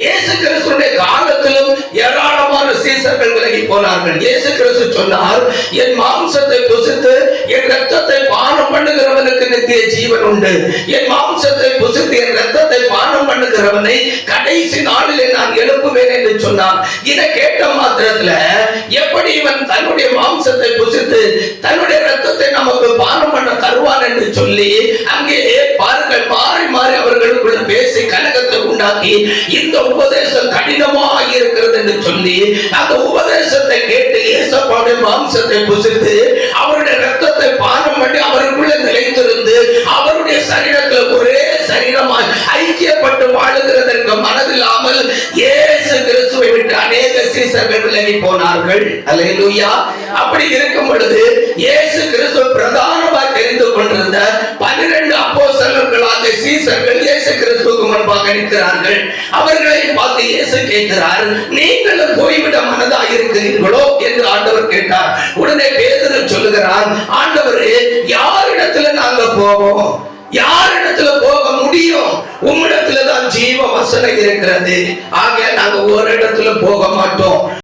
இயேசு கிறிஸ்துடைய காலத்திலும் ஏராளமான சீசர்கள் விலகி போனார்கள். இயேசு கிறிஸ்து சொன்னார் என் மாம்சத்தை புசித்து என் ரத்தத்தை பானம் பண்ணுகிறவனுக்கு நித்திய ஜீவன் உண்டு. என் மாம்சத்தை புசித்து என் ரத்தத்தை பானம் பண்ணுகிறவனை கடைசி நாளிலே நான் எழுப்புவேன் என்று சொன்னான் இதை கேட்ட மாத்திரத்துல எப்படி இவன் தன்னுடைய மாம்சத்தை புசித்து தன்னுடைய ரத்தத்தை நமக்கு பானம் பண்ண தருவான் என்று சொல்லி அங்கே உண்டாக்கி இந்த உபதேசம் கடினமாக இருக்கிறது என்று சொல்லி அந்த உபதேசத்தை கேட்டு இயேசப்பாவுடைய மாம்சத்தை புசித்து அவருடைய ரத்தத்தை பானம் பண்ணி அவருக்குள்ள நிலைத்திருந்து அவருடைய சரீரத்தில் ஒரே சரீரமாய் ஐக்கியப்பட்டு வாழுகிறதற்கு மனதில்லாமல் இயேசு கிறிஸ்துவை விட்டு அநேக சீசர்கள் விலகி போனார்கள். அல்லேலூயா. அப்படி இருக்கும் பொழுது இயேசு இருக்கிறார்கள் அவர்களை பார்த்து இயேசு கேட்கிறார். நீங்களும் போய்விட மனதா இருக்கிறீர்களோ என்று ஆண்டவர் கேட்டார். உடனே பேதுரு சொல்லுகிறார் ஆண்டவரே யாரிடத்துல நாங்க போவோம்? யாரிடத்துல போக முடியும்? உம்மிடத்துல தான் ஜீவ வசனம் இருக்கிறது. ஆக நாங்க ஒரு இடத்துல போக